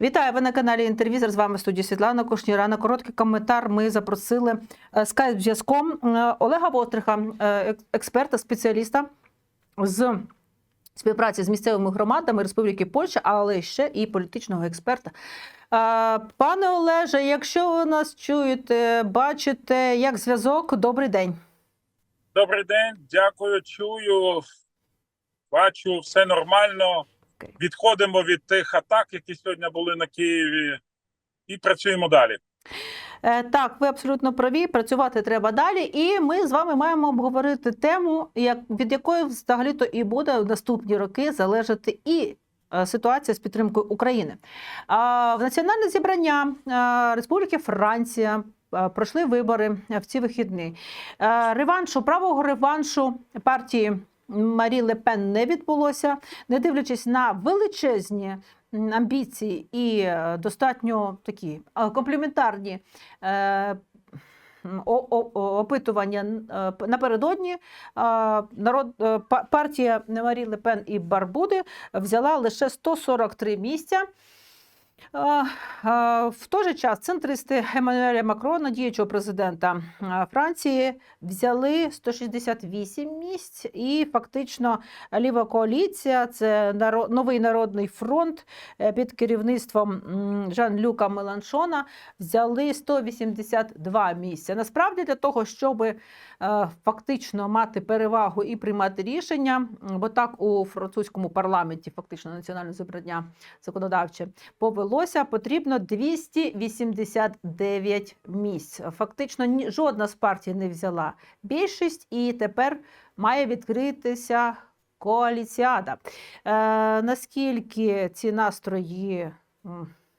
Вітаю ви на каналі Інтервізор. З вами студії Світлана Кушніра. На короткий коментар ми запросили е, скайп зв'язком е, Олега Востриха, е, експерта, спеціаліста з співпраці з місцевими громадами Республіки Польща, але ще і політичного експерта. Пане Олеже, якщо ви нас чуєте, бачите як зв'язок, добрий день. Добрий день, дякую. Чую, бачу, все нормально. Окей. Відходимо від тих атак, які сьогодні були на Києві, і працюємо далі. Е, Так, ви абсолютно праві. Працювати треба далі. І ми з вами маємо обговорити тему, як від якої взагалі то і буде в наступні роки залежати і. е, Ситуація з підтримкою України в національне зібрання е, Республіки Франція пройшли вибори в ці вихідні. Реваншу правого реваншу партії Марі Ле Пен не відбулося, не дивлячись на величезні амбіції і е, достатньо такі компліментарні опитування напередодні. Народ па- партія Марі Ле Пен і Барбуди взяла лише 143 місця. В той же час центристи Еммануеля Макрона, діючого президента Франції, взяли 168 місць, і фактично ліва коаліція це новий народний фронт е, під керівництвом Жан-Люка Меланшона взяли 182 місця. Насправді для того, щоб е, фактично мати перевагу і приймати рішення, бо так у французькому парламенті, фактично національне зібрання законодавче повелося, потрібно 289 місць. Фактично жодна з партій не взяла більшість, і тепер має відкритися коаліціада. Е, наскільки ці настрої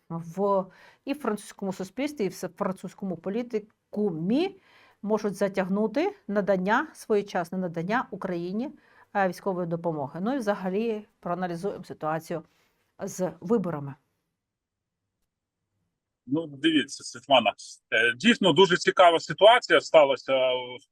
в і в французькому суспільстві, і в французькому політикумі можуть затягнути надання своєчасне надання Україні е, військової допомоги. Ну і взагалі проаналізуємо ситуацію з виборами. Ну, дивіться, Світлана. е, Дійсно дуже цікава ситуація сталася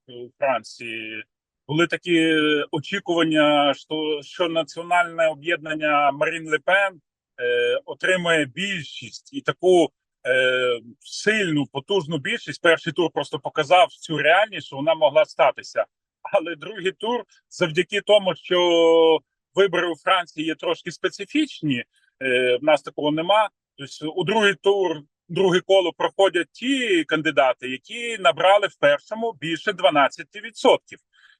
в Франції. Були такі очікування, що, що національне об'єднання Марін Ле Пен е, отримає більшість і таку е, сильну, потужну більшість. Перший тур просто показав цю реальність, що вона могла статися. Але другий тур, завдяки тому, що вибори у Франції є трошки специфічні, е, в нас такого нема. Тобто у другий тур друге коло проходять ті кандидати, які набрали в першому більше 12%.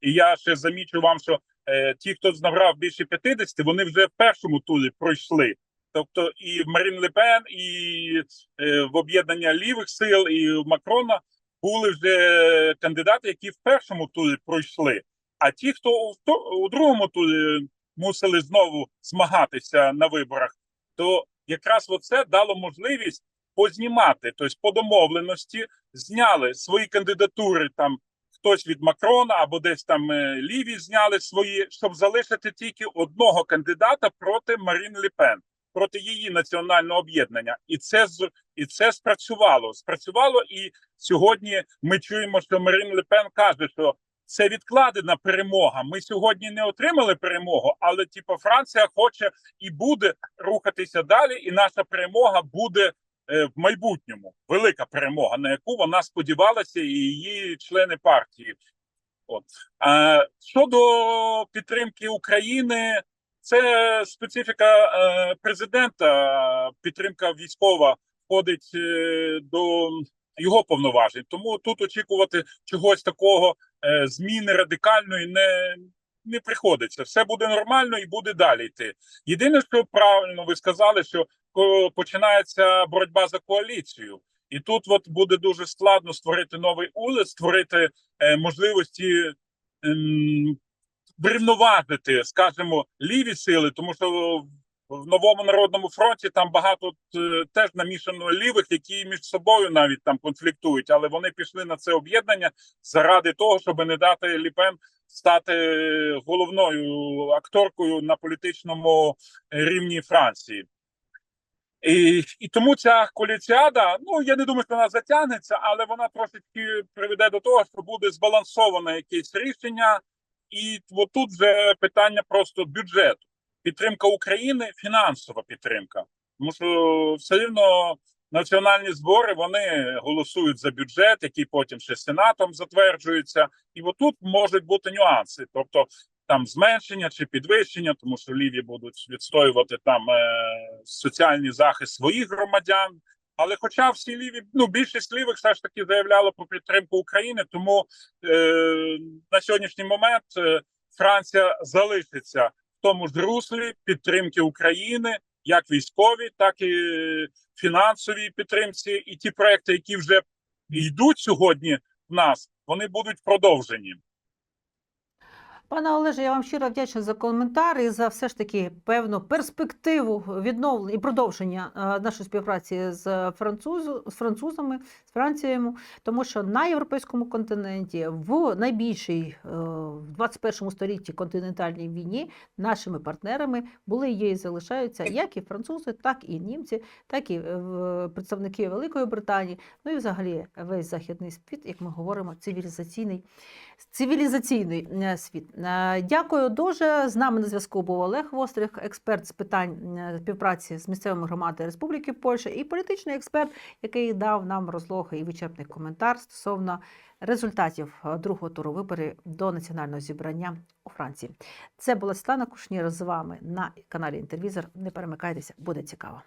І я ще замічу вам, що е, ті, хто набрав більше 50, вони вже в першому турі пройшли. Тобто і Марін Ле Пен, і е, в об'єднання лівих сил, і в Макрона були вже кандидати, які в першому турі пройшли. А ті, хто у, у другому турі мусили знову змагатися на виборах, то якраз оце дало можливість познімати, тобто по домовленості зняли свої кандидатури там. Хтось від Макрона або десь там е, ліві зняли свої, щоб залишити тільки одного кандидата проти Марін Ле Пен, проти її національного об'єднання, і це і це спрацювало. Спрацювало, і сьогодні ми чуємо, що Марін Ле Пен каже, що це відкладена перемога. Ми сьогодні не отримали перемогу, але типу Франція хоче і буде рухатися далі, і наша перемога буде в майбутньому. Велика перемога, на яку вона сподівалася, і її члени партії. От а щодо підтримки України, це специфіка е, президента. Підтримка військова входить е, до його повноважень. Тому тут очікувати чогось такого е, зміни радикальної не, не приходиться. Все буде нормально і буде далі йти. Єдине, що правильно ви сказали, що починається боротьба за коаліцію. І тут от буде дуже складно створити новий уряд, створити е, можливості ем, врівноважити, скажімо, ліві сили, тому що в новому народному фронті там багато е, теж намішано лівих, які між собою навіть там конфліктують, але вони пішли на це об'єднання заради того, щоб не дати Ліпен стати головною акторкою на політичному рівні Франції. І, і тому ця коаліціада, ну я не думаю, що вона затягнеться, але вона трошечки приведе до того, що буде збалансоване якесь рішення, і от тут вже питання просто бюджету. Підтримка України, фінансова підтримка. Тому що все рівно національні збори вони голосують за бюджет, який потім ще сенатом затверджується, і отут можуть бути нюанси, тобто там зменшення чи підвищення, тому що ліві будуть відстоювати там е, соціальний захист своїх громадян. Але, хоча всі ліві, ну більшість лівих все ж таки заявляла про підтримку України, тому е, на сьогоднішній момент е, Франція залишиться в тому ж руслі підтримки України, як військові, так і фінансовій підтримці. І ті проекти, які вже йдуть сьогодні в нас, вони будуть продовжені. Пане Олеже, я вам щиро вдячна за коментар і за все ж таки певну перспективу відновлення і продовження е, нашої співпраці з, французу, з французами, з Францією, тому що на європейському континенті в найбільшій е, в 21 столітті континентальній війні нашими партнерами були є і залишаються як і французи, так і німці, так і е, представники Великої Британії, ну і взагалі весь західний світ, як ми говоримо, цивілізаційний цивілізаційний світ. Е, Дякую дуже. З нами на зв'язку був Олег Вострих, експерт з питань е, співпраці з місцевими громадами Республіки Польща і політичний експерт, який дав нам розлогий і вичерпний коментар стосовно результатів е, другого туру виборів до національного зібрання у Франції. Це була Світлана Кушнір з вами на каналі Інтервізор. Не перемикайтеся, буде цікаво.